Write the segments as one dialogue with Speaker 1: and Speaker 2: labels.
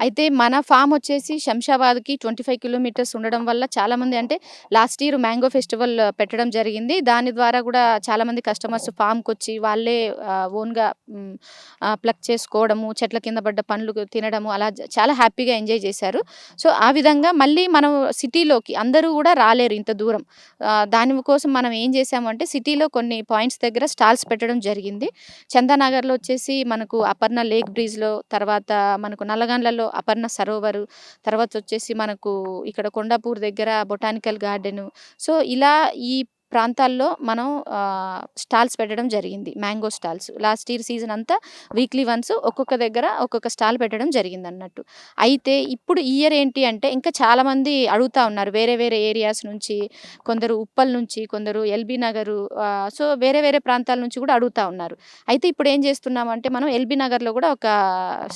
Speaker 1: అయితే మన ఫామ్ వచ్చేసి శంషాబాద్‌కి 25 కిలోమీటర్స్ ఉండడం వల్ల చాలామంది అంటే లాస్ట్ ఇయర్ మ్యాంగో ఫెస్టివల్ పెట్టడం జరిగింది. దాని ద్వారా కూడా చాలామంది కస్టమర్స్ ఫామ్కి వచ్చి వాళ్ళే ఓన్‌గా ప్లక్ చేసుకోవడము, చెట్ల కింద పడ్డ పండ్లు తినడము అలా చాలా హ్యాపీగా ఎంజాయ్ చేశారు. సో, ఆ విధంగా మళ్ళీ మనం సిటీలోకి అందరూ కూడా రాలేరు ఇంత దూరం. దానికోసం దాని కోసం మనం ఏం చేశామంటే సిటీలో కొన్ని పాయింట్స్ దగ్గర స్టాల్స్ పెట్టడం జరిగింది. చందానగర్‌లో వచ్చేసి మనకు అపర్ణ లేక్ బ్రిడ్జ్‌లో, తర్వాత మనకు నల్లగండ్లలో అపర్ణ సరోవరు, తర్వాత వచ్చేసి మనకు ఇక్కడ కొండాపూర్ దగ్గర బొటానికల్ గార్డెను. సో, ఇలా ఈ ప్రాంతాల్లో మనం స్టాల్స్ పెట్టడం జరిగింది. Mango stalls. Last year season అంతా వీక్లీ వన్స్ ఒక్కొక్క దగ్గర ఒక్కొక్క స్టాల్ పెట్టడం జరిగింది అన్నట్టు అయితే ఇప్పుడు ఇయర్ ఏంటి అంటే ఇంకా చాలామంది అడుగుతా ఉన్నారు. వేరే వేరే ఏరియాస్ నుంచి, కొందరు ఉప్పల్ నుంచి, కొందరు ఎల్బీ నగరు సో, వేరే వేరే ప్రాంతాల నుంచి కూడా అడుగుతా ఉన్నారు. అయితే ఇప్పుడు ఏం చేస్తున్నామంటే మనం ఎల్బీ నగర్‌లో కూడా ఒక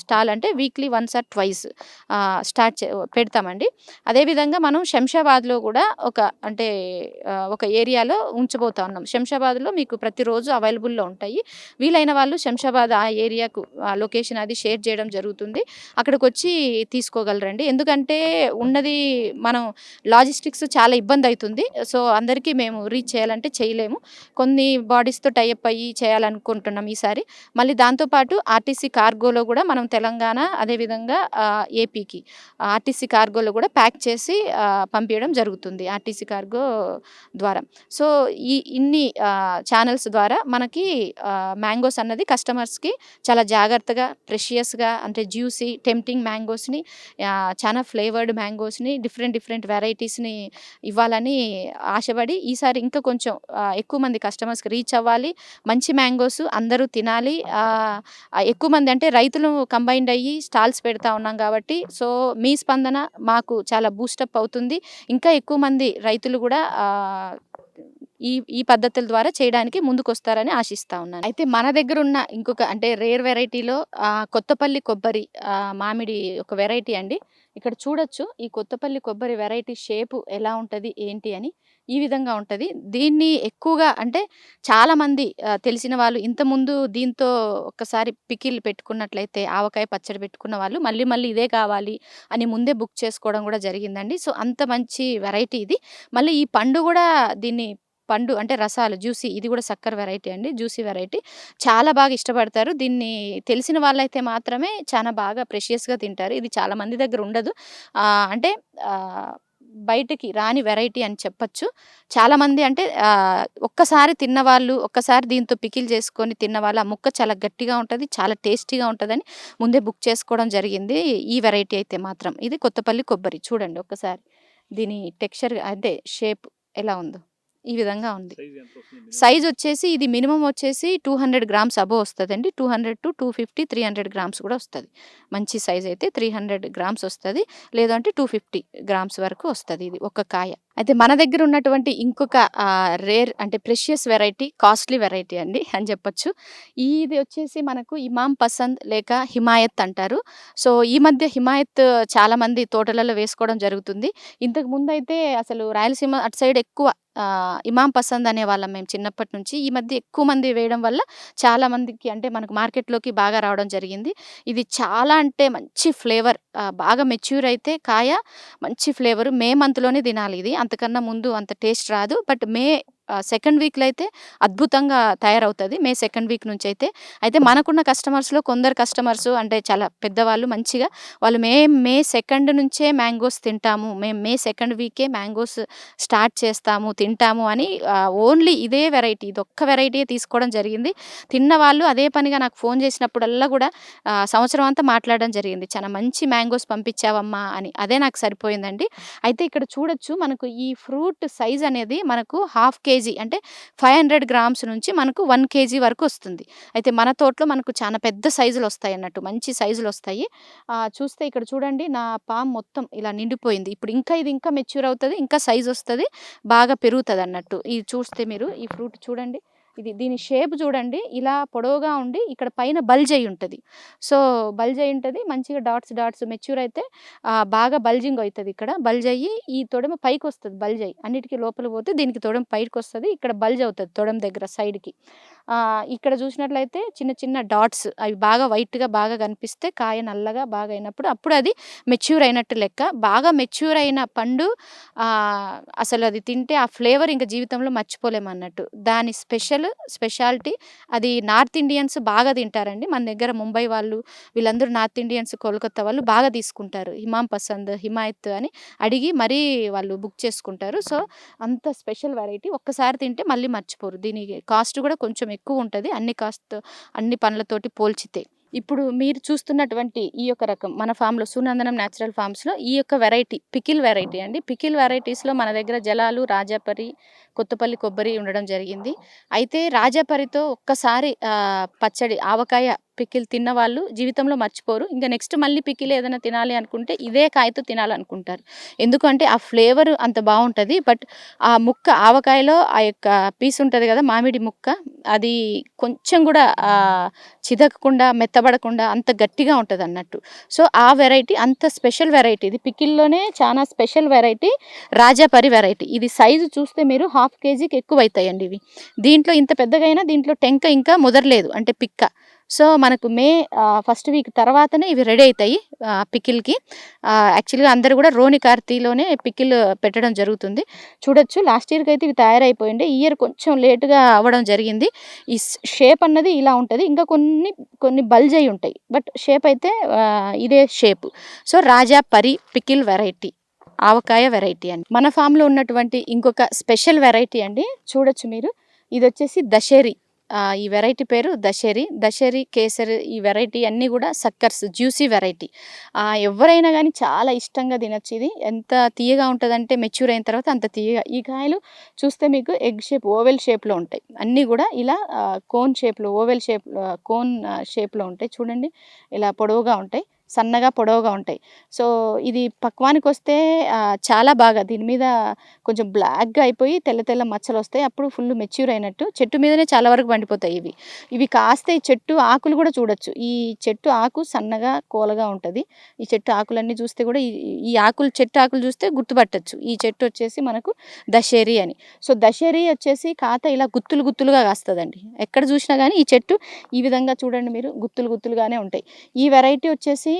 Speaker 1: స్టాల్ అంటే weekly once or twice start చే పెడతామండి. అదేవిధంగా మనం శంషాబాద్‌లో కూడా ఒక అంటే ఒక ఏరియా ఏరియాలో ఉంచబోతా ఉన్నాం. శంషాబాద్‌లో మీకు ప్రతిరోజు అవైలబుల్‌లో ఉంటాయి. వీలైన వాళ్ళు శంషాబాద్ ఆ ఏరియాకు ఆ లొకేషన్ అది షేర్ చేయడం జరుగుతుంది. అక్కడికి వచ్చి తీసుకోగలరండి. ఎందుకంటే ఉన్నది మనం లాజిస్టిక్స్ చాలా ఇబ్బంది అవుతుంది సో, అందరికీ మేము రీచ్ చేయాలంటే చేయలేము. కొన్ని బాడీస్‌తో టైఅప్ అయ్యి చేయాలనుకుంటున్నాం ఈసారి. మళ్ళీ దాంతో పాటు ఆర్టీసీ కార్గోలో కూడా మనం తెలంగాణ అదేవిధంగా ఏపీకి ఆర్టీసీ కార్గోలో కూడా ప్యాక్ చేసి పంపించడం జరుగుతుంది. ఆర్టీసీ కార్గో ద్వారా. సో, ఈ ఇన్ని ఛానల్స్ ద్వారా మనకి మ్యాంగోస్ అన్నది కస్టమర్స్‌కి చాలా జాగ్రత్తగా, ప్రెషియస్‌గా అంటే జ్యూసీ, టెంప్టింగ్ మ్యాంగోస్‌ని చాలా ఫ్లేవర్డ్ మ్యాంగోస్‌ని డిఫరెంట్ డిఫరెంట్ వెరైటీస్‌ని ఇవ్వాలని ఆశపడి ఈసారి ఇంకా కొంచెం ఎక్కువ మంది కస్టమర్స్‌కి రీచ్ అవ్వాలి. మంచి మ్యాంగోస్ అందరూ తినాలి. ఎక్కువ మంది అంటే రైతులు కంబైన్డ్ అయ్యి స్టాల్స్ పెడతా ఉన్నాం కాబట్టి సో, మీ స్పందన మాకు చాలా బూస్టప్ అవుతుంది. ఇంకా ఎక్కువ మంది రైతులు కూడా ఈ ఈ పద్ధతుల ద్వారా చేయడానికి ముందుకొస్తారని ఆశిస్తా ఉన్నాను. అయితే మన దగ్గర ఉన్న ఇంకొక అంటే రేర్ వెరైటీలో కొత్తపల్లి కొబ్బరి మామిడి ఒక వెరైటీ అండి. ఇక్కడ చూడొచ్చు ఈ కొత్తపల్లి కొబ్బరి వెరైటీ షేపు ఎలా ఉంటుంది ఏంటి అని. ఈ విధంగా ఉంటుంది దీన్ని ఎక్కువగా అంటే చాలామంది తెలిసిన వాళ్ళు ఇంతకుముందు దీంతో ఒక్కసారి పికిల్ పెట్టుకున్నట్లయితే ఆవకాయ పచ్చడి పెట్టుకున్న వాళ్ళు మళ్ళీ మళ్ళీ ఇదే కావాలి అని ముందే బుక్ చేసుకోవడం కూడా జరిగిందండి. సో, అంత మంచి వెరైటీ ఇది. మళ్ళీ ఈ పండు కూడా దీన్ని పండు అంటే రసాలు జ్యూసీ ఇది కూడా సక్కర వెరైటీ అండి. Juicy variety. చాలా బాగా ఇష్టపడతారు. దీన్ని తెలిసిన వాళ్ళైతే మాత్రమే చాలా బాగా ప్రెషియస్‌గా తింటారు. ఇది చాలా మంది దగ్గర ఉండదు. అంటే బయటికి బయటకి రాని వెరైటీ అని చెప్పొచ్చు. చాలామంది అంటే ఒక్కసారి తిన్నవాళ్ళు, ఒక్కసారి దీంతో పికిల్ చేసుకొని తిన్నవాళ్ళు ఆ ముక్క చాలా గట్టిగా ఉంటుంది చాలా టేస్టీగా ఉంటుందని ముందే బుక్ చేసుకోవడం జరిగింది. ఈ వెరైటీ అయితే మాత్రం. ఇది కొత్తపల్లి కొబ్బరి చూడండి ఒక్కసారి. దీని టెక్స్చర్ అదే షేప్ ఎలా ఉందో. ఈ విధంగా ఉంది.
Speaker 2: సైజ్
Speaker 1: వచ్చేసి ఇది మినిమమ్ వచ్చేసి 200 గ్రామ్స్ అబోవ్ వస్తదండి. 200-250, 300 గ్రామ్స్ కూడా వస్తది. మంచి సైజ్ అయితే 300 గ్రామ్స్ వస్తది. లేదు అంటే 250 గ్రామ్స్ వరకు వస్తది ఇది ఒక కాయ. అయితే మన దగ్గర ఉన్నటువంటి ఇంకొక రేర్ అంటే ప్రెషియస్ వెరైటీ, కాస్ట్‌లీ వెరైటీ అండి అని చెప్పొచ్చు. ఇది వచ్చేసి మనకు ఇమాం పసంద్ లేక హిమాయత్ అంటారు. సో, ఈ మధ్య హిమాయత్ చాలామంది తోటలలో వేసుకోవడం జరుగుతుంది. ఇంతకు ముందైతే అసలు రాయలసీమ అటు సైడ్ ఎక్కువ ఇమాం పసంద్ అనే వాళ్ళం మేము చిన్నప్పటి నుంచి. ఈ మధ్య ఎక్కువ మంది వేయడం వల్ల చాలా మందికి అంటే మనకు మార్కెట్‌లోకి బాగా రావడం జరిగింది. ఇది చాలా అంటే మంచి ఫ్లేవర్ బాగా మెచ్యూర్ అయితే కాయ మంచి ఫ్లేవర్. మే మంత్‌లోనే తినాలి ఇది. అంతకన్నా ముందు అంత టేస్ట్ రాదు. బట్ మే సెకండ్ వీక్‌లో అయితే అద్భుతంగా తయారవుతుంది మే సెకండ్ వీక్ నుంచి అయితే అయితే మనకున్న కస్టమర్స్‌లో కొందరు కస్టమర్స్ అంటే చాలా పెద్దవాళ్ళు మంచిగా వాళ్ళు మే మే సెకండ్ నుంచే మ్యాంగోస్ తింటాము. మేము మే సెకండ్ వీకే మ్యాంగోస్ స్టార్ట్ చేస్తాము, తింటాము అని ఓన్లీ ఇదే వెరైటీ ఇది ఒక్క వెరైటీయే తీసుకోవడం జరిగింది. తిన్నవాళ్ళు అదే పనిగా నాకు ఫోన్ చేసినప్పుడల్లా కూడా సంవత్సరం అంతా మాట్లాడడం జరిగింది. చాలా మంచి మ్యాంగోస్ పంపించావమ్మా అని. అదే నాకు సరిపోయిందండి. అయితే ఇక్కడ చూడొచ్చు మనకు ఈ ఫ్రూట్ సైజ్ అనేది మనకు హాఫ్ కేజీ కేజీ అంటే 500 గ్రామ్స్ నుంచి మనకు వన్ కేజీ వరకు వస్తుంది. అయితే మన తోటలో మనకు చాలా పెద్ద సైజులు వస్తాయి అన్నట్టు మంచి సైజులు వస్తాయి. చూస్తే ఇక్కడ చూడండి నా పామ్ మొత్తం ఇలా నిండిపోయింది. ఇప్పుడు ఇంకా ఇది ఇంకా మెచ్యూర్ అవుతుంది ఇంకా సైజ్ వస్తుంది బాగా పెరుగుతుంది అన్నట్టు ఇది చూస్తే మీరు ఈ ఫ్రూట్ చూడండి. ఇది దీని షేప్ చూడండి. ఇలా పొడవుగా ఉండి ఇక్కడ పైన బల్జ్ అయి ఉంటుంది సో, బల్జ్ అయ్యి ఉంటుంది మంచిగా డాట్స్ డాట్స్ మెచ్యూర్ అయితే బాగా బల్జింగ్ అవుతుంది ఇక్కడ. బల్జ్ అయ్యి ఈ తొడమ పైకొస్తది బల్జ్ అయ్యి. అన్నిటికీ లోపల పోతే దీనికి తొడమ పైకి వస్తుంది ఇక్కడ బల్జ్ అవుతుంది తొడమ దగ్గర సైడ్‌కి. ఇక్కడ చూసినట్లయితే చిన్న చిన్న డాట్స్ అవి బాగా వైట్‌గా బాగా కనిపిస్తే కాయ నల్లగా బాగా అయినప్పుడు అప్పుడు అది మెచ్యూర్ అయినట్టు లెక్క. బాగా మెచ్యూర్ అయిన పండు అసలు అది తింటే ఆ ఫ్లేవర్ ఇంకా జీవితంలో మర్చిపోలేమన్నట్టు. దాని స్పెషల్ స్పెషాలిటీ అది నార్త్ ఇండియన్స్ బాగా తింటారండి. మన దగ్గర ముంబై వాళ్ళు వీళ్ళందరూ నార్త్ ఇండియన్స్, కోల్‌కత్తా వాళ్ళు బాగా తీసుకుంటారు. హిమాం పసంద్, హిమాయత్ అని అడిగి మరీ వాళ్ళు బుక్ చేసుకుంటారు. సో, అంత స్పెషల్ వెరైటీ. ఒక్కసారి తింటే మళ్ళీ మర్చిపోరు. దీని కాస్ట్ కూడా కొంచెం ఎక్కువ ఉంటుంది అన్ని కాస్త అన్ని పండ్లతోటి పోల్చితే. ఇప్పుడు మీరు చూస్తున్నటువంటి ఈ యొక్క రకం మన ఫామ్‌లో సునందనం న్యాచురల్ ఫామ్స్లో ఈ యొక్క వెరైటీ పికిల్ వెరైటీ అండి. పికిల్ వెరైటీస్‌లో మన దగ్గర జలాలు, రాజాపరి, కొత్తపల్లి కొబ్బరి ఉండడం జరిగింది. అయితే రాజాపరితో ఒక్కసారి పచ్చడి ఆవకాయ పికిల్ తిన్నవాళ్ళు జీవితంలో మర్చిపోరు. ఇంక నెక్స్ట్ మళ్ళీ పిక్కిల్ ఏదైనా తినాలి అనుకుంటే ఇదే కాయతో తినాలనుకుంటారు. ఎందుకంటే ఆ ఫ్లేవర్ అంత బాగుంటుంది బట్ ఆ ముక్క ఆవకాయలో ఆ యొక్క పీస్ ఉంటుంది కదా! మామిడి ముక్క అది కొంచెం కూడా చిదకకుండా మెత్తబడకుండా అంత గట్టిగా ఉంటుంది అన్నట్టు సో, ఆ వెరైటీ అంత స్పెషల్ వెరైటీ ఇది. పికిల్‌లోనే చాలా స్పెషల్ వెరైటీ రాజాపరి వెరైటీ. ఇది సైజు చూస్తే మీరు హాఫ్ కేజీకి ఎక్కువ అవుతాయండి ఇవి. దీంట్లో ఇంత పెద్దగైనా దీంట్లో టెంక ఇంకా ముదరలేదు. అంటే పిక్క. సో, మనకు మే ఫస్ట్ వీక్ తర్వాతనే ఇవి రెడీ అవుతాయి పికిల్‌కి. యాక్చువల్‌గా అందరూ కూడా రోని కార్తీలోనే పికిల్ పెట్టడం జరుగుతుంది. చూడొచ్చు లాస్ట్ ఇయర్కి అయితే ఇవి తయారైపోయుండే. ఈ ఇయర్ కొంచెం లేటుగా అవ్వడం జరిగింది. ఈ షేప్ అన్నది ఇలా ఉంటుంది ఇంకా కొన్ని కొన్ని బల్జ్ అయి ఉంటాయి. బట్ షేప్ అయితే ఇదే షేప్. సో, రాజా పరి పికిల్ వెరైటీ. ఆవకాయ వెరైటీ అండి. మన ఫామ్‌లో ఉన్నటువంటి ఇంకొక స్పెషల్ వెరైటీ అండి. చూడొచ్చు మీరు. ఇది వచ్చేసి దశేరి. ఈ వెరైటీ పేరు దశరి దశరి కేసరి ఈ వెరైటీ అన్నీ కూడా సక్కర్స్ జ్యూసీ వెరైటీ. ఎవరైనా కానీ చాలా ఇష్టంగా తినొచ్చు ఇది. ఎంత తియ్యగా ఉంటుందంటే మెచ్యూర్ అయిన తర్వాత అంత తియ్యగా. ఈ కాయలు చూస్తే మీకు ఎగ్ షేప్ ఓవెల్ షేప్‌లో ఉంటాయి. అన్నీ కూడా ఇలా కోన్ షేప్‌లో ఓవెల్ షేప్ కోన్ షేప్‌లో ఉంటాయి. చూడండి ఇలా పొడవుగా ఉంటాయి. సన్నగా పొడవుగా ఉంటాయి. సో, ఇది పక్వానికి వస్తే చాలా బాగా దీని మీద కొంచెం బ్లాక్‌గా అయిపోయి తెల్ల తెల్ల మచ్చలు వస్తాయి అప్పుడు ఫుల్ మెచ్యూర్ అయినట్టు. చెట్టు మీదనే చాలా వరకు పండిపోతాయి ఇవి. ఇవి కాస్తే ఈ చెట్టు ఆకులు కూడా చూడొచ్చు. ఈ చెట్టు ఆకు సన్నగా, కోలగా ఉంటుంది ఈ చెట్టు ఆకులన్నీ చూస్తే కూడా ఈ ఈ ఆకులు చెట్టు ఆకులు చూస్తే గుర్తుపట్టొచ్చు. ఈ చెట్టు వచ్చేసి మనకు దశేరి అని. సో, దశేరి వచ్చేసి కాత ఇలా గుత్తులు గుత్తులుగా కాస్తుందండి ఎక్కడ చూసినా కానీ ఈ చెట్టు ఈ విధంగా చూడండి మీరు గుత్తులు గుత్తులుగానే ఉంటాయి. ఈ వెరైటీ వచ్చేసి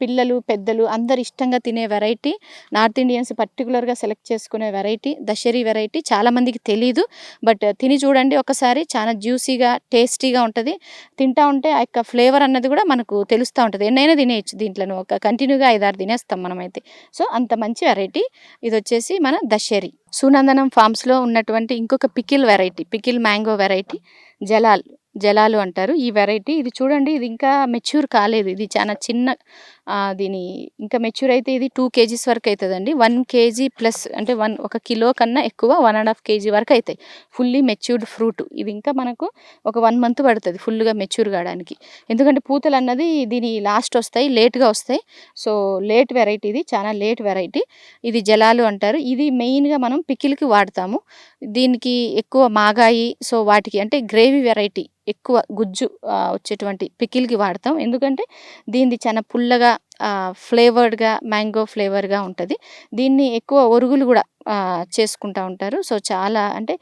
Speaker 1: పిల్లలు, పెద్దలు అందరు ఇష్టంగా తినే వెరైటీ. నార్త్ ఇండియన్స్ పర్టిక్యులర్‌గా సెలెక్ట్ చేసుకునే వెరైటీ. దశరీ వెరైటీ చాలామందికి తెలీదు. బట్ తిని చూడండి ఒకసారి. చాలా జ్యూసీగా, టేస్టీగా ఉంటుంది తింటా ఉంటే ఆ యొక్క ఫ్లేవర్ అన్నది కూడా మనకు తెలుస్తూ ఉంటుంది ఎన్నైనా తినేయచ్చు దీంట్లో ఒక కంటిన్యూగా 5, 6 తినేస్తాం మనమైతే. సో, అంత మంచి వెరైటీ. ఇది వచ్చేసి మన దశరీ సునందనం ఫార్మ్స్‌లో ఉన్నటువంటి ఇంకొక pickle variety. Pickle mango variety Jalal. జలాలు అంటారు. ఈ వెరైటీ ఇది చూడండి ఇది ఇంకా మెచ్యూర్ కాలేదు. ఇది చాలా చిన్న దీని ఇంకా మెచ్యూర్ అయితే ఇది టూ కేజీస్ వరకు అవుతుందండి వన్ కేజీ ప్లస్ అంటే వన్ ఒక కిలో కన్నా ఎక్కువ వన్ అండ్ హాఫ్ కేజీ వరకు అవుతాయి ఫుల్లీ మెచ్యూర్డ్ ఫ్రూట్. ఇది ఇంకా మనకు ఒక వన్ మంత్ పడుతుంది ఫుల్‌గా మెచ్యూర్ కావడానికి ఎందుకంటే పూతలు అన్నది దీని లాస్ట్ వస్తాయి. లేట్‌గా వస్తాయి. సో, లేట్ వెరైటీ ఇది. చాలా లేట్ వెరైటీ. ఇది జలాలు అంటారు. ఇది మెయిన్‌గా మనం పికిల్‌కి వాడతాము. దీనికి ఎక్కువ మాగాయి సో, వాటికి అంటే గ్రేవీ వెరైటీ ఎక్కువ గుజ్జు వచ్చేటువంటి పికిల్‌కి వాడతాం. ఎందుకంటే దీనిది చాలా పుల్లగా బాగా ఫ్లేవర్డ్‌గా మ్యాంగో ఫ్లేవర్‌గా ఉంటుంది దీన్ని ఎక్కువ ఒరుగులు కూడా చేసుకుంటూ చేసుకుంటా ఉంటారు. సో, చాలా అంటే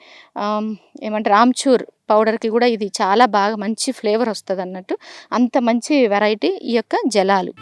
Speaker 1: ఏమంటారు ఆమ్చూర్ పౌడర్‌కి కూడా ఇది చాలా బాగా మంచి ఫ్లేవర్ వస్తుంది అన్నట్టు అంత మంచి వెరైటీ ఈ యొక్క జలాలు.